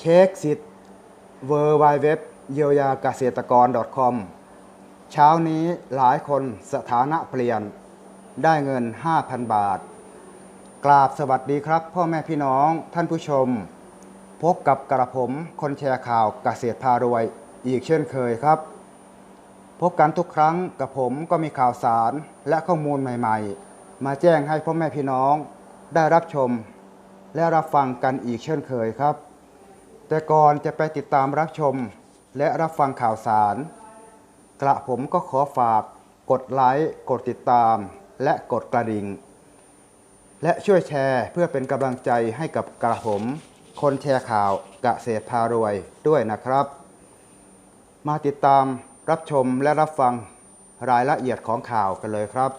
เช็คสิทธิ์ w w w เยียวยาเกษตรกร .com เช้านี้หลายคนสถานะเปลี่ยนได้เงิน 5,000 บาท กราบสวัสดีครับ พ่อแม่พี่น้องท่านผู้ชม พบกับกระผมคนแชร์ข่าวเกษตรพารวย อีกเช่นเคยครับ พบกันทุกครั้งกับผมก็มีข่าวสารและข้อมูลใหม่ ๆ มาแจ้งให้พ่อแม่พี่น้องได้รับชม และรับฟังกันอีกเช่นเคยครับ แต่ก่อนจะไปติดตามรับชมและรับฟังข่าวสาร กระผมก็ขอฝากกดไลค์ กดติดตามและกดกระดิ่ง และช่วยแชร์เพื่อเป็นกำลังใจให้กับกระผม คนแชร์ข่าวเกษตรพารวยด้วยนะครับ มาติดตามรับชมและรับฟังรายละเอียดของข่าวกันเลยครับ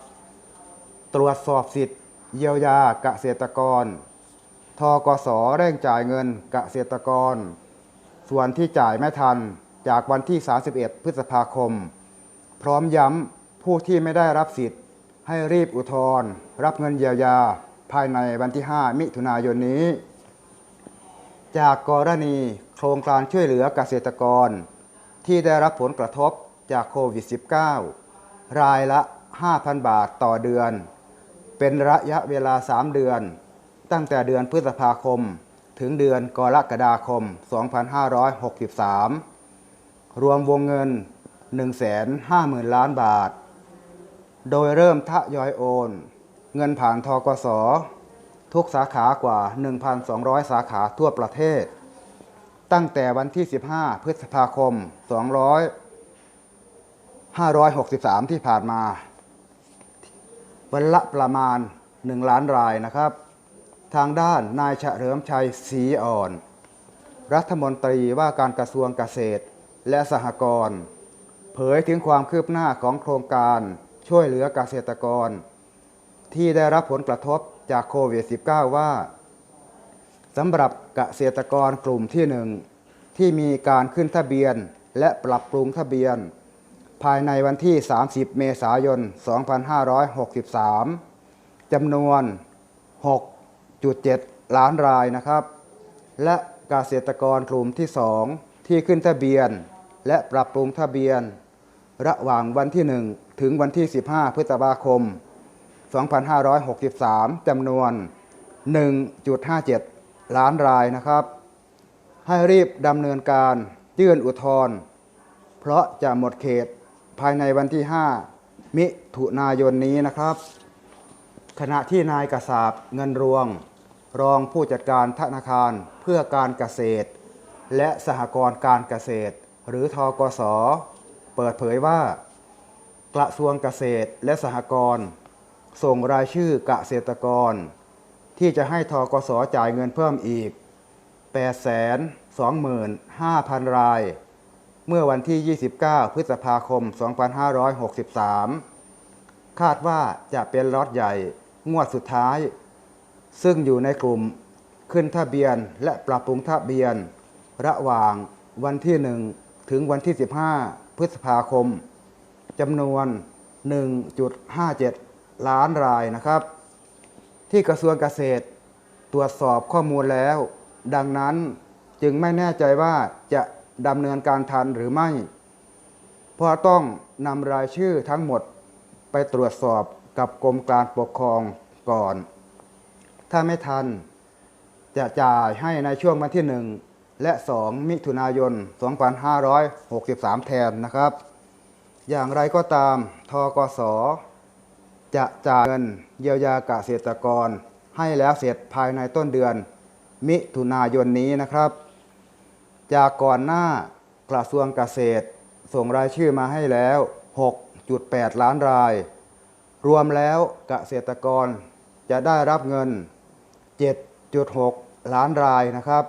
ตรวจสอบสิทธิ์เยียวยาเกษตรกร ทกสเร่งจ่ายเงินเกษตรกร ส่วนที่จ่ายไม่ทันจากวันที่ 31 พฤษภาคม พร้อมย้ำผู้ที่ไม่ได้รับสิทธิ์ ให้รีบอุทธรณ์รับเงินเยียวยา ภายในวันที่ 5 มิถุนายนนี้ จากกรณีโครงการช่วยเหลือเกษตรกร ที่ได้รับผลกระทบจากโควิด -19 รายละ 5,000 บาทต่อเดือน เป็นระยะเวลา 3 เดือน ตั้งแต่เดือนพฤษภาคม ถึงเดือนกรกฎาคม 2563 รวมวงเงิน 150,000 ล้านบาท โดยเริ่มทยอยโอน เงินผ่านทกส ทุกสาขากว่า 1,200 สาขาทั่วประเทศ ตั้งแต่วันที่ 15 พฤษภาคม 200 563 ที่ผ่านมา วันละประมาณ 1 ล้านรายนะครับ ทางด้านนายเฉลิมชัยศรีอ่อน รัฐมนตรีว่าการกระทรวงเกษตรและสหกรณ์เผยถึงความคืบหน้าของโครงการช่วยเหลือเกษตรกร ที่ได้รับผลกระทบจากโควิด -19 ว่าสำหรับเกษตรกรกลุ่มที่หนึ่งที่มีการขึ้นทะเบียนและปรับปรุงทะเบียน ภายในวันที่ 30 เมษายน 2563 จำนวน 6.7ล้านรายนะครับ และเกษตรกรกลุ่มที่ 2 ที่ขึ้นทะเบียน และปรับปรุงทะเบียน ระหว่างวันที่ 1 ถึงวันที่ 15 พฤษภาคม 2563 จำนวน 1.57 ล้านรายนะครับ ให้รีบดำเนินการยื่นอุทธรณ์เพราะจะหมดเขตภายในวันที่ 5 มิถุนายนนี้นะครับ ขณะที่นายกษาบเงินรวง รองผู้จัดการธนาคารเพื่อการเกษตร และสหกรณ์การเกษตร หรือทกส เปิดเผยว่า กระทรวงเกษตรและสหกรณ์ส่งรายชื่อเกษตรกร ที่จะให้ทกสจ่ายเงินเพิ่มอีก 825,000 ราย เมื่อวันที่ 29 พฤษภาคม 2563 คาดว่าจะเป็นล็อตใหญ่งวดสุดท้าย ซึ่งอยู่ในกลุ่มขึ้นทะเบียนและปรับปรุงทะเบียน ระหว่างวันที่ 1 ถึงวันที่ 15 พฤษภาคมจำนวน 1.57 ล้านรายนะครับ ที่กระทรวงเกษตรตรวจสอบข้อมูลแล้ว ดังนั้นจึงไม่แน่ใจว่าจะดำเนินการทันหรือไม่ เพราะต้องนำรายชื่อทั้งหมดไปตรวจสอบกับกรมการปกครองก่อน ถ้าไม่ทัน จะจ่ายให้ในช่วงวันที่ 1 และ 2 มิถุนายน 2563 แทนนะครับ อย่างไรก็ตามทกส จะจ่ายเงินเยียวยาเกษตรกร ให้แล้วเสร็จภายในต้นเดือน มิถุนายนนี้นะครับ จากก่อนหน้ากระทรวงเกษตร ส่งรายชื่อมาให้แล้ว 6.8 ล้านราย รวมแล้วเกษตรกรจะได้รับเงิน 7.6 ล้านรายนะครับ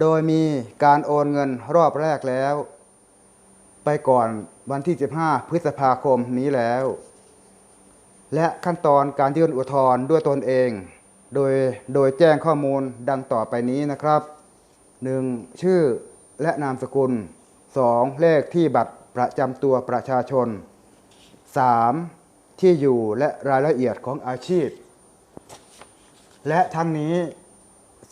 โดยมีการโอนเงินรอบแรกแล้ว ไปก่อนวันที่ 15 พฤษภาคมนี้แล้ว และขั้นตอนการยื่นอุทธรณ์ด้วยตนเอง โดยโดยแจ้งข้อมูลดังต่อไปนี้นะครับ 1. ชื่อและนามสกุล 2. เลขที่บัตรประจำตัวประชาชน 3. ที่อยู่และรายละเอียดของอาชีพ และทั้งนี้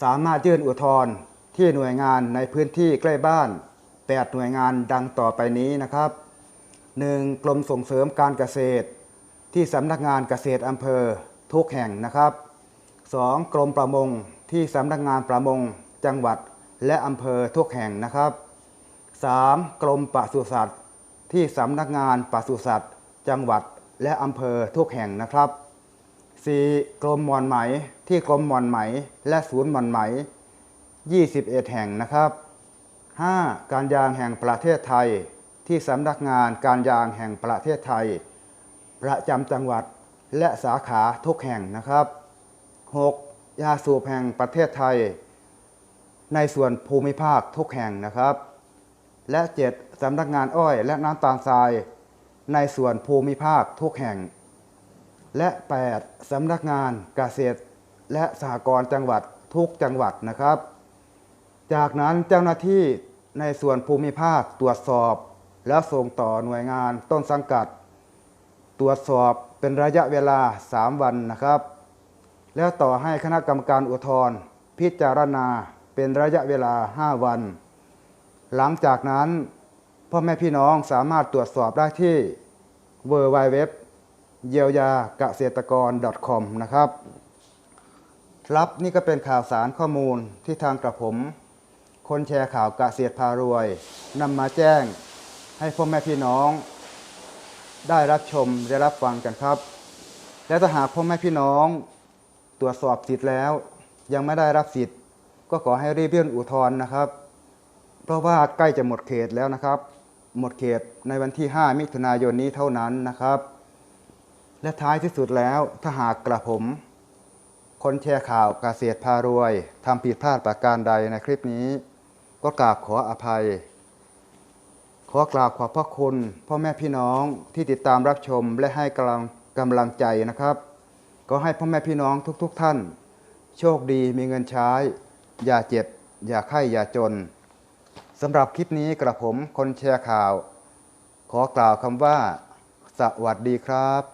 สามารถยื่นอุทธรณ์ที่หน่วยงานในพื้นที่ใกล้บ้าน 8 หน่วยงานดังต่อไปนี้นะครับ 1. กรมส่งเสริมการเกษตร ที่สำนักงานเกษตรอำเภอทุกแห่งนะครับ 2. กรมประมงที่สำนักงานประมง จังหวัดและอำเภอทุกแห่งนะครับ 3. กรมปศุสัตว์ ที่สำนักงานปศุสัตว์ จังหวัดและอำเภอทุกแห่งนะครับ 4. กรมหมอนไหมที่กรมหมอนไหม และศูนย์หมอนไหม 21 แห่งนะครับ 5. การยางแห่งประเทศไทย ที่สำนักงานการยางแห่งประเทศไทย ประจำจังหวัดและสาขาทุกแห่งนะครับ 6. ยาสูบแห่งประเทศไทย ในส่วนภูมิภาคทุกแห่งนะครับ และ 7. สำนักงานอ้อยและน้ำตาลทราย ในส่วนภูมิภาคทุกแห่ง และ 8. สำนักงานเกษตร และสหกรณ์จังหวัดทุกจังหวัดนะครับ จากนั้นเจ้าหน้าที่ในส่วนภูมิภาคตรวจสอบ แล้วส่งต่อหน่วยงานต้นสังกัด ตรวจสอบเป็นระยะเวลา 3 วันนะครับ แล้วต่อให้คณะกรรมการอุทธรณ์พิจารณาเป็นระยะเวลา 5 วัน หลังจากนั้นพ่อแม่พี่น้องสามารถตรวจสอบได้ที่ w w w เยียวยาเกษตรกร .com นะครับ ครับนี่ก็เป็นข่าวสารข้อมูลที่ทางกระผม คนแชร์ข่าวเกษตรพารวยนำมาแจ้งให้พ่อแม่พี่น้อง ได้รับชมได้รับฟังกันครับ และถ้าหากพ่อแม่พี่น้อง ตรวจสอบสิทธิ์แล้ว ยังไม่ได้รับสิทธิ์ ก็ขอให้รีบยื่นอุทธรณ์นะครับ เพราะว่าใกล้จะหมดเขตแล้วนะครับ หมดเขตในวันที่ 5 มิถุนายนนี้เท่านั้นนะครับ และท้ายที่สุดแล้วถ้าหากกระผม คนแชร์ข่าวกเกษตรพารวยทำผิดพลาดประการใดในคลิปนี้ ก็กราบขออภัย ขอกราบขอบพระคุณ พ่อแม่พี่น้องที่ติดตามรับชมและให้กำลังกำลังใจนะครับ ก็ให้พ่อแม่พี่น้องทุกๆทท่าน โชคดีมีเงินใช้ อย่าเจ็บ อย่าไข้อย่าจนสำหรับคลิปนี้กระผมคนแชร์ข่าว ขอกล่าวคำว่า สวัสดีครับ